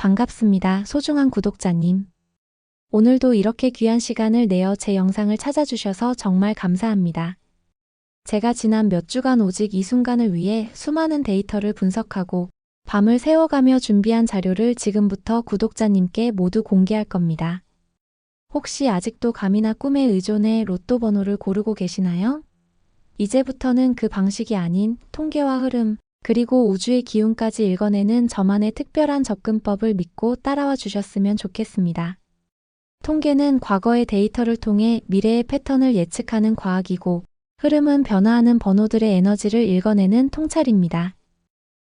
반갑습니다. 소중한 구독자님. 오늘도 이렇게 귀한 시간을 내어 제 영상을 찾아주셔서 정말 감사합니다. 제가 지난 몇 주간 오직 이 순간을 위해 수많은 데이터를 분석하고 밤을 새워가며 준비한 자료를 지금부터 구독자님께 모두 공개할 겁니다. 혹시 아직도 감이나 꿈에 의존해 로또 번호를 고르고 계시나요? 이제부터는 그 방식이 아닌 통계와 흐름, 그리고 우주의 기운까지 읽어내는 저만의 특별한 접근법을 믿고 따라와 주셨으면 좋겠습니다. 통계는 과거의 데이터를 통해 미래의 패턴을 예측하는 과학이고, 흐름은 변화하는 번호들의 에너지를 읽어내는 통찰입니다.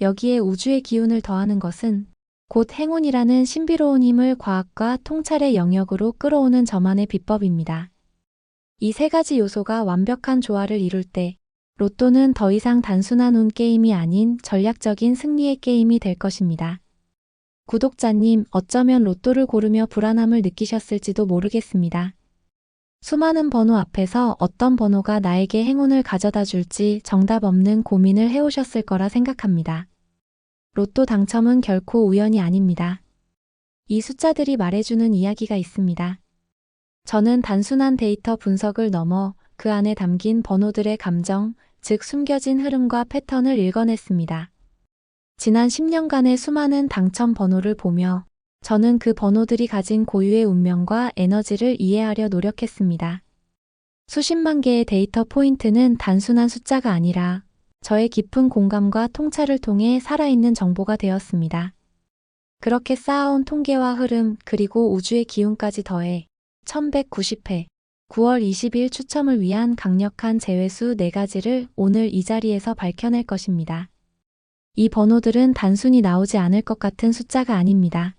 여기에 우주의 기운을 더하는 것은 곧 행운이라는 신비로운 힘을 과학과 통찰의 영역으로 끌어오는 저만의 비법입니다. 이 세 가지 요소가 완벽한 조화를 이룰 때 로또는 더 이상 단순한 운 게임이 아닌 전략적인 승리의 게임이 될 것입니다. 구독자님, 어쩌면 로또를 고르며 불안함을 느끼셨을지도 모르겠습니다. 수많은 번호 앞에서 어떤 번호가 나에게 행운을 가져다 줄지 정답 없는 고민을 해오셨을 거라 생각합니다. 로또 당첨은 결코 우연이 아닙니다. 이 숫자들이 말해주는 이야기가 있습니다. 저는 단순한 데이터 분석을 넘어 그 안에 담긴 번호들의 감정, 즉 숨겨진 흐름과 패턴을 읽어냈습니다. 지난 10년간의 수많은 당첨 번호를 보며 저는 그 번호들이 가진 고유의 운명과 에너지를 이해하려 노력했습니다. 수십만 개의 데이터 포인트는 단순한 숫자가 아니라 저의 깊은 공감과 통찰을 통해 살아있는 정보가 되었습니다. 그렇게 쌓아온 통계와 흐름 그리고 우주의 기운까지 더해 1190회 9월 20일 추첨을 위한 강력한 제외수 4가지를 오늘 이 자리에서 밝혀낼 것입니다. 이 번호들은 단순히 나오지 않을 것 같은 숫자가 아닙니다.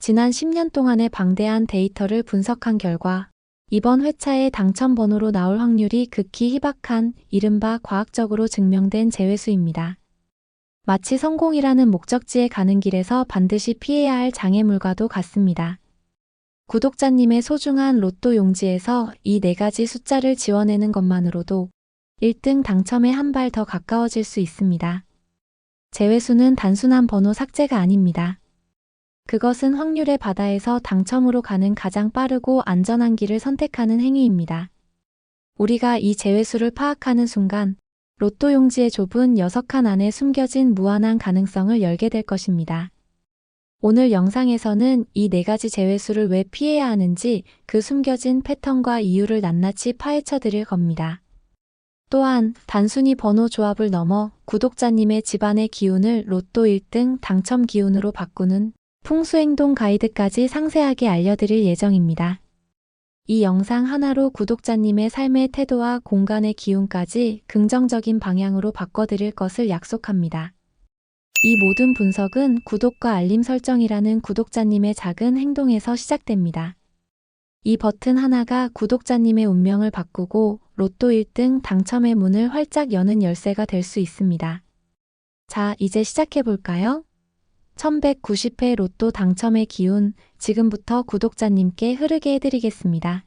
지난 10년 동안의 방대한 데이터를 분석한 결과 이번 회차의 당첨 번호로 나올 확률이 극히 희박한 이른바 과학적으로 증명된 제외수입니다. 마치 성공이라는 목적지에 가는 길에서 반드시 피해야 할 장애물과도 같습니다. 구독자님의 소중한 로또 용지에서 이 네 가지 숫자를 지원하는 것만으로도 1등 당첨에 한 발 더 가까워질 수 있습니다. 제외수는 단순한 번호 삭제가 아닙니다. 그것은 확률의 바다에서 당첨으로 가는 가장 빠르고 안전한 길을 선택하는 행위입니다. 우리가 이 제외수를 파악하는 순간 로또 용지의 좁은 6칸 안에 숨겨진 무한한 가능성을 열게 될 것입니다. 오늘 영상에서는 이 네 가지 제외수를 왜 피해야 하는지 그 숨겨진 패턴과 이유를 낱낱이 파헤쳐 드릴 겁니다. 또한 단순히 번호 조합을 넘어 구독자님의 집안의 기운을 로또 1등 당첨 기운으로 바꾸는 풍수행동 가이드까지 상세하게 알려드릴 예정입니다. 이 영상 하나로 구독자님의 삶의 태도와 공간의 기운까지 긍정적인 방향으로 바꿔드릴 것을 약속합니다. 이 모든 분석은 구독과 알림 설정이라는 구독자님의 작은 행동에서 시작됩니다. 이 버튼 하나가 구독자님의 운명을 바꾸고 로또 1등 당첨의 문을 활짝 여는 열쇠가 될 수 있습니다. 자, 이제 시작해 볼까요? 1190회 로또 당첨의 기운, 지금부터 구독자님께 흐르게 해드리겠습니다.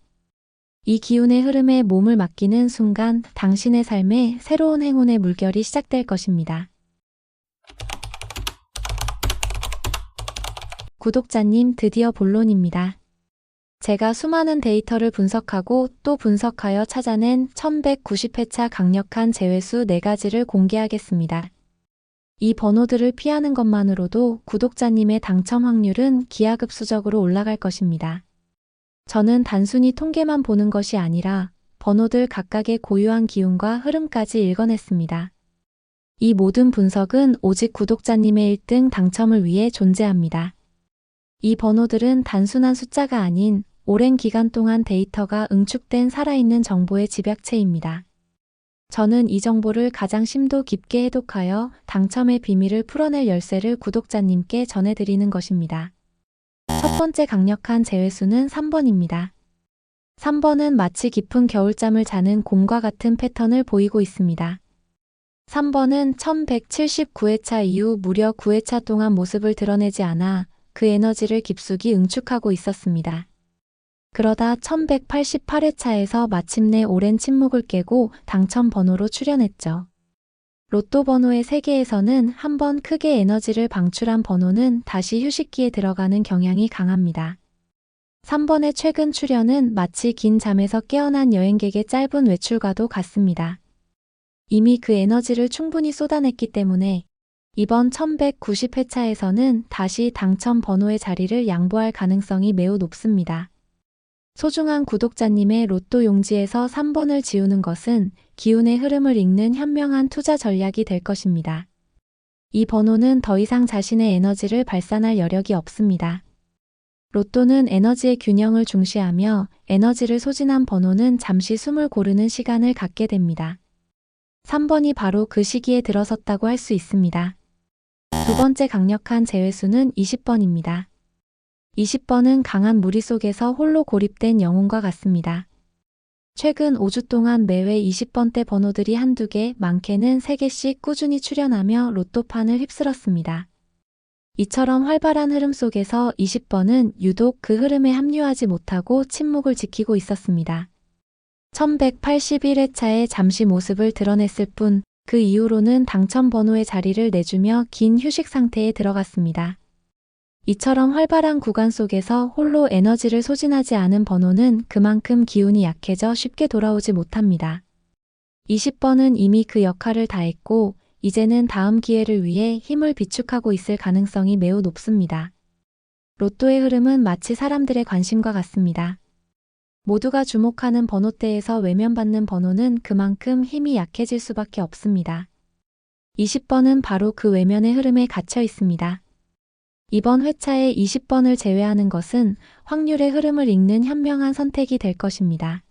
이 기운의 흐름에 몸을 맡기는 순간 당신의 삶에 새로운 행운의 물결이 시작될 것입니다. 구독자님 드디어 본론입니다. 제가 수많은 데이터를 분석하고 또 분석하여 찾아낸 1190회차 강력한 제외수 4가지를 공개하겠습니다. 이 번호들을 피하는 것만으로도 구독자님의 당첨 확률은 기하급수적으로 올라갈 것입니다. 저는 단순히 통계만 보는 것이 아니라 번호들 각각의 고유한 기운과 흐름까지 읽어냈습니다. 이 모든 분석은 오직 구독자님의 1등 당첨을 위해 존재합니다. 이 번호들은 단순한 숫자가 아닌 오랜 기간 동안 데이터가 응축된 살아있는 정보의 집약체입니다. 저는 이 정보를 가장 심도 깊게 해독하여 당첨의 비밀을 풀어낼 열쇠를 구독자님께 전해드리는 것입니다. 첫 번째 강력한 제외수는 3번입니다. 3번은 마치 깊은 겨울잠을 자는 곰과 같은 패턴을 보이고 있습니다. 3번은 1179회차 이후 무려 9회차 동안 모습을 드러내지 않아 그 에너지를 깊숙이 응축하고 있었습니다. 그러다 1188회차에서 마침내 오랜 침묵을 깨고 당첨 번호로 출연했죠. 로또 번호의 세계에서는 한 번 크게 에너지를 방출한 번호는 다시 휴식기에 들어가는 경향이 강합니다. 3번의 최근 출연은 마치 긴 잠에서 깨어난 여행객의 짧은 외출과도 같습니다. 이미 그 에너지를 충분히 쏟아냈기 때문에 이번 1190회차에서는 다시 당첨 번호의 자리를 양보할 가능성이 매우 높습니다. 소중한 구독자님의 로또 용지에서 3번을 지우는 것은 기운의 흐름을 읽는 현명한 투자 전략이 될 것입니다. 이 번호는 더 이상 자신의 에너지를 발산할 여력이 없습니다. 로또는 에너지의 균형을 중시하며 에너지를 소진한 번호는 잠시 숨을 고르는 시간을 갖게 됩니다. 3번이 바로 그 시기에 들어섰다고 할 수 있습니다. 두 번째 강력한 제외수는 20번입니다. 20번은 강한 무리 속에서 홀로 고립된 영웅과 같습니다. 최근 5주 동안 매회 20번대 번호들이 한두 개, 많게는 3개씩 꾸준히 출연하며 로또판을 휩쓸었습니다. 이처럼 활발한 흐름 속에서 20번은 유독 그 흐름에 합류하지 못하고 침묵을 지키고 있었습니다. 1181회차에 잠시 모습을 드러냈을 뿐 그 이후로는 당첨 번호의 자리를 내주며 긴 휴식 상태에 들어갔습니다. 이처럼 활발한 구간 속에서 홀로 에너지를 소진하지 않은 번호는 그만큼 기운이 약해져 쉽게 돌아오지 못합니다. 20번은 이미 그 역할을 다했고 이제는 다음 기회를 위해 힘을 비축하고 있을 가능성이 매우 높습니다. 로또의 흐름은 마치 사람들의 관심과 같습니다. 모두가 주목하는 번호대에서 외면받는 번호는 그만큼 힘이 약해질 수밖에 없습니다. 20번은 바로 그 외면의 흐름에 갇혀 있습니다. 이번 회차에 20번을 제외하는 것은 확률의 흐름을 읽는 현명한 선택이 될 것입니다.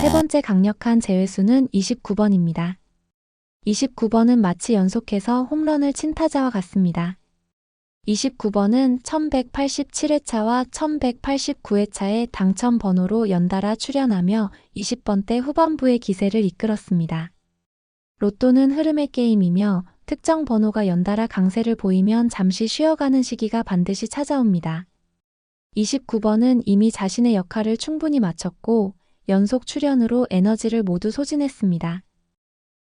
세 번째 강력한 제외수는 29번입니다. 29번은 마치 연속해서 홈런을 친 타자와 같습니다. 29번은 1187회차와 1189회차의 당첨 번호로 연달아 출연하며 20번대 후반부의 기세를 이끌었습니다. 로또는 흐름의 게임이며 특정 번호가 연달아 강세를 보이면 잠시 쉬어가는 시기가 반드시 찾아옵니다. 29번은 이미 자신의 역할을 충분히 마쳤고 연속 출연으로 에너지를 모두 소진했습니다.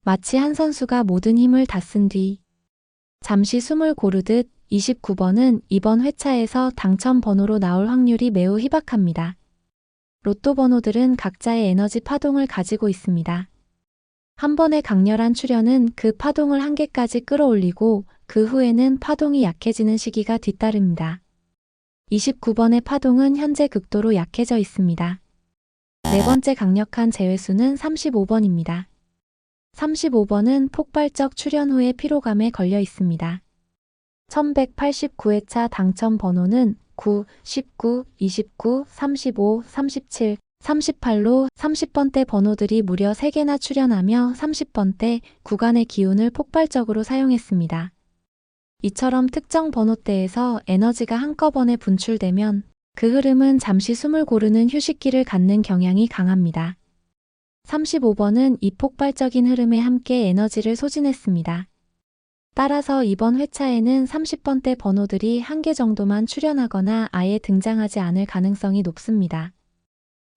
마치 한 선수가 모든 힘을 다 쓴 뒤 잠시 숨을 고르듯 29번은 이번 회차에서 당첨 번호로 나올 확률이 매우 희박합니다. 로또 번호들은 각자의 에너지 파동을 가지고 있습니다. 한 번의 강렬한 출현은 그 파동을 한계까지 끌어올리고 그 후에는 파동이 약해지는 시기가 뒤따릅니다. 29번의 파동은 현재 극도로 약해져 있습니다. 네 번째 강력한 제외수는 35번입니다. 35번은 폭발적 출현 후의 피로감에 걸려 있습니다. 1189회차 당첨 번호는 9, 19, 29, 35, 37, 38로 30번대 번호들이 무려 3개나 출연하며 30번대 구간의 기운을 폭발적으로 사용했습니다. 이처럼 특정 번호대에서 에너지가 한꺼번에 분출되면 그 흐름은 잠시 숨을 고르는 휴식기를 갖는 경향이 강합니다. 35번은 이 폭발적인 흐름에 함께 에너지를 소진했습니다. 따라서 이번 회차에는 30번대 번호들이 한 개 정도만 출연하거나 아예 등장하지 않을 가능성이 높습니다.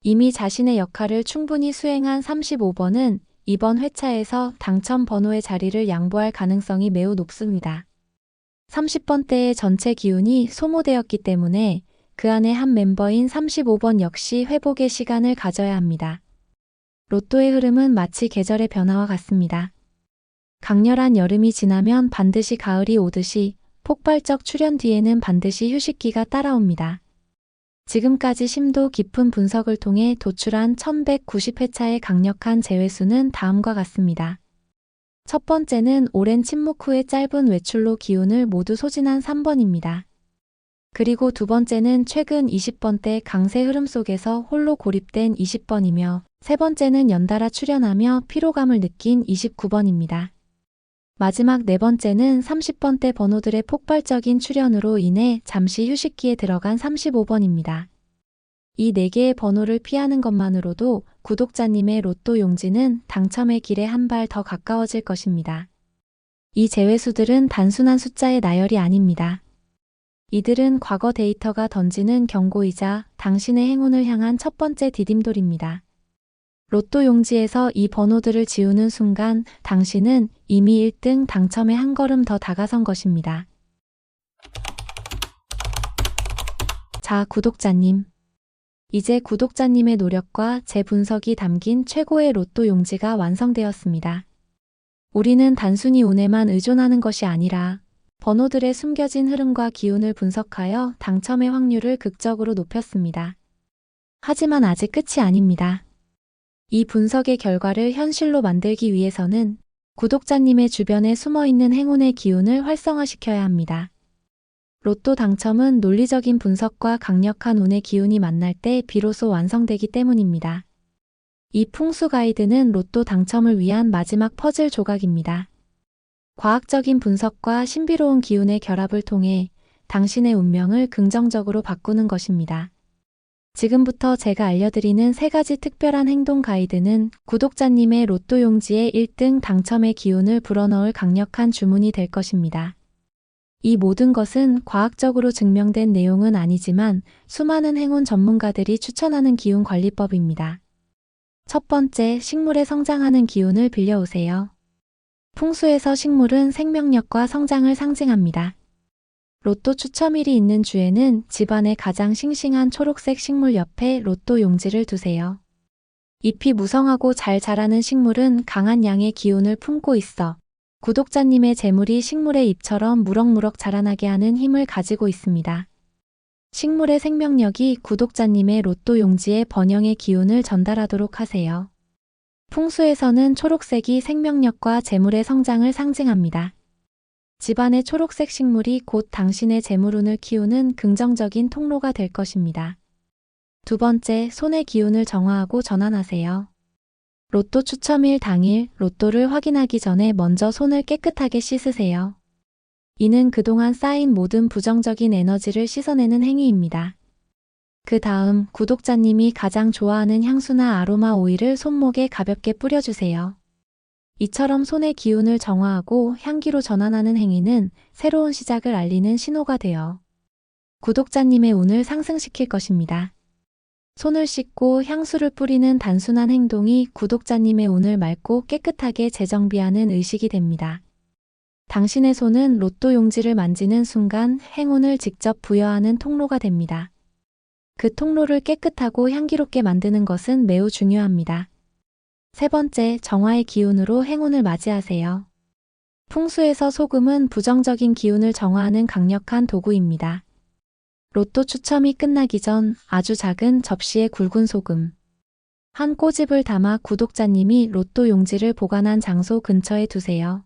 이미 자신의 역할을 충분히 수행한 35번은 이번 회차에서 당첨 번호의 자리를 양보할 가능성이 매우 높습니다. 30번대의 전체 기운이 소모되었기 때문에 그 안에 한 멤버인 35번 역시 회복의 시간을 가져야 합니다. 로또의 흐름은 마치 계절의 변화와 같습니다. 강렬한 여름이 지나면 반드시 가을이 오듯이 폭발적 출현 뒤에는 반드시 휴식기가 따라옵니다. 지금까지 심도 깊은 분석을 통해 도출한 1190회차의 강력한 제외수는 다음과 같습니다. 첫 번째는 오랜 침묵 후의 짧은 외출로 기운을 모두 소진한 3번입니다. 그리고 두 번째는 최근 20번대 강세 흐름 속에서 홀로 고립된 20번이며 세 번째는 연달아 출연하며 피로감을 느낀 29번입니다. 마지막 네 번째는 30번대 번호들의 폭발적인 출현으로 인해 잠시 휴식기에 들어간 35번입니다. 이네 개의 번호를 피하는 것만으로도 구독자님의 로또 용지는 당첨의 길에 한 발 더 가까워질 것입니다. 이 제외수들은 단순한 숫자의 나열이 아닙니다. 이들은 과거 데이터가 던지는 경고이자 당신의 행운을 향한 첫 번째 디딤돌입니다. 로또 용지에서 이 번호들을 지우는 순간 당신은 이미 1등 당첨에 한 걸음 더 다가선 것입니다. 자, 구독자님. 이제 구독자님의 노력과 제 분석이 담긴 최고의 로또 용지가 완성되었습니다. 우리는 단순히 운에만 의존하는 것이 아니라 번호들의 숨겨진 흐름과 기운을 분석하여 당첨의 확률을 극적으로 높였습니다. 하지만 아직 끝이 아닙니다. 이 분석의 결과를 현실로 만들기 위해서는 구독자님의 주변에 숨어 있는 행운의 기운을 활성화시켜야 합니다. 로또 당첨은 논리적인 분석과 강력한 운의 기운이 만날 때 비로소 완성되기 때문입니다. 이 풍수 가이드는 로또 당첨을 위한 마지막 퍼즐 조각입니다. 과학적인 분석과 신비로운 기운의 결합을 통해 당신의 운명을 긍정적으로 바꾸는 것입니다. 지금부터 제가 알려드리는 세 가지 특별한 행동 가이드는 구독자님의 로또 용지에 1등 당첨의 기운을 불어넣을 강력한 주문이 될 것입니다. 이 모든 것은 과학적으로 증명된 내용은 아니지만 수많은 행운 전문가들이 추천하는 기운 관리법입니다. 첫 번째, 식물의 성장하는 기운을 빌려오세요. 풍수에서 식물은 생명력과 성장을 상징합니다. 로또 추첨일이 있는 주에는 집안의 가장 싱싱한 초록색 식물 옆에 로또 용지를 두세요. 잎이 무성하고 잘 자라는 식물은 강한 양의 기운을 품고 있어 구독자님의 재물이 식물의 잎처럼 무럭무럭 자라나게 하는 힘을 가지고 있습니다. 식물의 생명력이 구독자님의 로또 용지에 번영의 기운을 전달하도록 하세요. 풍수에서는 초록색이 생명력과 재물의 성장을 상징합니다. 집안의 초록색 식물이 곧 당신의 재물운을 키우는 긍정적인 통로가 될 것입니다. 두 번째, 손의 기운을 정화하고 전환하세요. 로또 추첨일 당일 로또를 확인하기 전에 먼저 손을 깨끗하게 씻으세요. 이는 그동안 쌓인 모든 부정적인 에너지를 씻어내는 행위입니다. 그 다음 구독자님이 가장 좋아하는 향수나 아로마 오일을 손목에 가볍게 뿌려주세요. 이처럼 손의 기운을 정화하고 향기로 전환하는 행위는 새로운 시작을 알리는 신호가 되어 구독자님의 운을 상승시킬 것입니다. 손을 씻고 향수를 뿌리는 단순한 행동이 구독자님의 운을 맑고 깨끗하게 재정비하는 의식이 됩니다. 당신의 손은 로또 용지를 만지는 순간 행운을 직접 부여하는 통로가 됩니다. 그 통로를 깨끗하고 향기롭게 만드는 것은 매우 중요합니다. 세 번째, 정화의 기운으로 행운을 맞이하세요. 풍수에서 소금은 부정적인 기운을 정화하는 강력한 도구입니다. 로또 추첨이 끝나기 전 아주 작은 접시에 굵은 소금. 한 꼬집을 담아 구독자님이 로또 용지를 보관한 장소 근처에 두세요.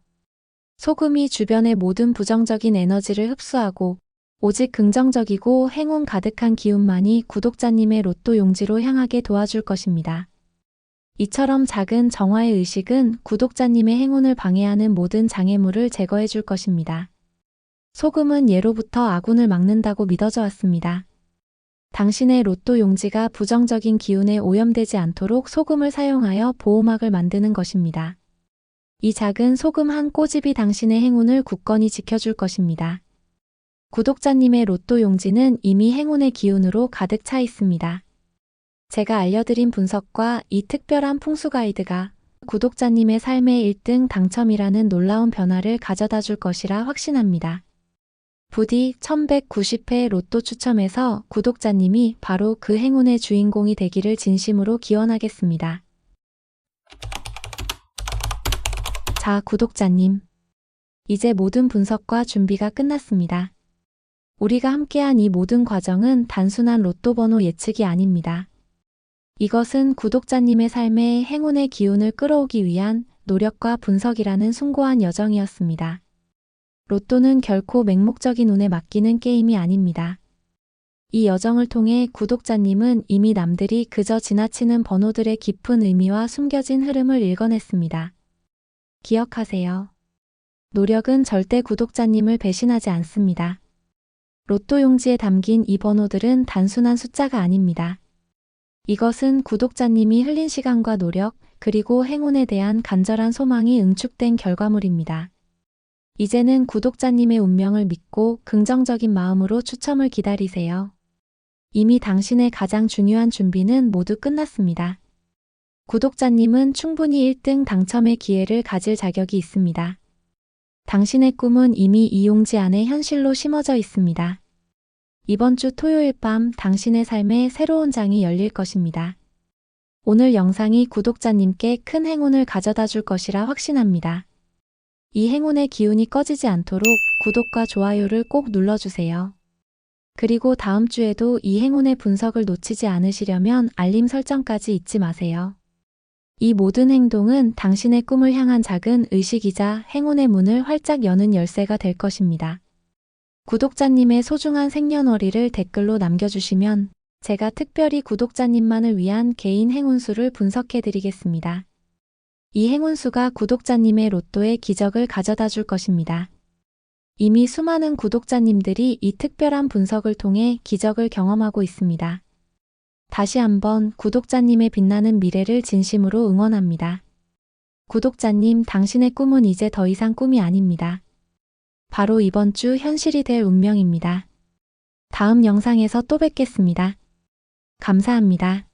소금이 주변의 모든 부정적인 에너지를 흡수하고 오직 긍정적이고 행운 가득한 기운만이 구독자님의 로또 용지로 향하게 도와줄 것입니다. 이처럼 작은 정화의 의식은 구독자님의 행운을 방해하는 모든 장애물을 제거해 줄 것입니다. 소금은 예로부터 아군을 막는다고 믿어져 왔습니다. 당신의 로또 용지가 부정적인 기운에 오염되지 않도록 소금을 사용하여 보호막을 만드는 것입니다. 이 작은 소금 한 꼬집이 당신의 행운을 굳건히 지켜줄 것입니다. 구독자님의 로또 용지는 이미 행운의 기운으로 가득 차 있습니다. 제가 알려드린 분석과 이 특별한 풍수 가이드가 구독자님의 삶의 1등 당첨이라는 놀라운 변화를 가져다 줄 것이라 확신합니다. 부디 1190회 로또 추첨에서 구독자님이 바로 그 행운의 주인공이 되기를 진심으로 기원하겠습니다. 자, 구독자님. 이제 모든 분석과 준비가 끝났습니다. 우리가 함께한 이 모든 과정은 단순한 로또 번호 예측이 아닙니다. 이것은 구독자님의 삶에 행운의 기운을 끌어오기 위한 노력과 분석이라는 숭고한 여정이었습니다. 로또는 결코 맹목적인 운에 맡기는 게임이 아닙니다. 이 여정을 통해 구독자님은 이미 남들이 그저 지나치는 번호들의 깊은 의미와 숨겨진 흐름을 읽어냈습니다. 기억하세요. 노력은 절대 구독자님을 배신하지 않습니다. 로또 용지에 담긴 이 번호들은 단순한 숫자가 아닙니다. 이것은 구독자님이 흘린 시간과 노력, 그리고 행운에 대한 간절한 소망이 응축된 결과물입니다. 이제는 구독자님의 운명을 믿고 긍정적인 마음으로 추첨을 기다리세요. 이미 당신의 가장 중요한 준비는 모두 끝났습니다. 구독자님은 충분히 1등 당첨의 기회를 가질 자격이 있습니다. 당신의 꿈은 이미 이용지 안에 현실로 심어져 있습니다. 이번 주 토요일 밤 당신의 삶에 새로운 장이 열릴 것입니다. 오늘 영상이 구독자님께 큰 행운을 가져다 줄 것이라 확신합니다. 이 행운의 기운이 꺼지지 않도록 구독과 좋아요를 꼭 눌러주세요. 그리고 다음 주에도 이 행운의 분석을 놓치지 않으시려면 알림 설정까지 잊지 마세요. 이 모든 행동은 당신의 꿈을 향한 작은 의식이자 행운의 문을 활짝 여는 열쇠가 될 것입니다. 구독자님의 소중한 생년월일을 댓글로 남겨주시면 제가 특별히 구독자님만을 위한 개인 행운수를 분석해 드리겠습니다. 이 행운수가 구독자님의 로또의 기적을 가져다 줄 것입니다. 이미 수많은 구독자님들이 이 특별한 분석을 통해 기적을 경험하고 있습니다. 다시 한번 구독자님의 빛나는 미래를 진심으로 응원합니다. 구독자님, 당신의 꿈은 이제 더 이상 꿈이 아닙니다. 바로 이번 주 현실이 될 운명입니다. 다음 영상에서 또 뵙겠습니다. 감사합니다.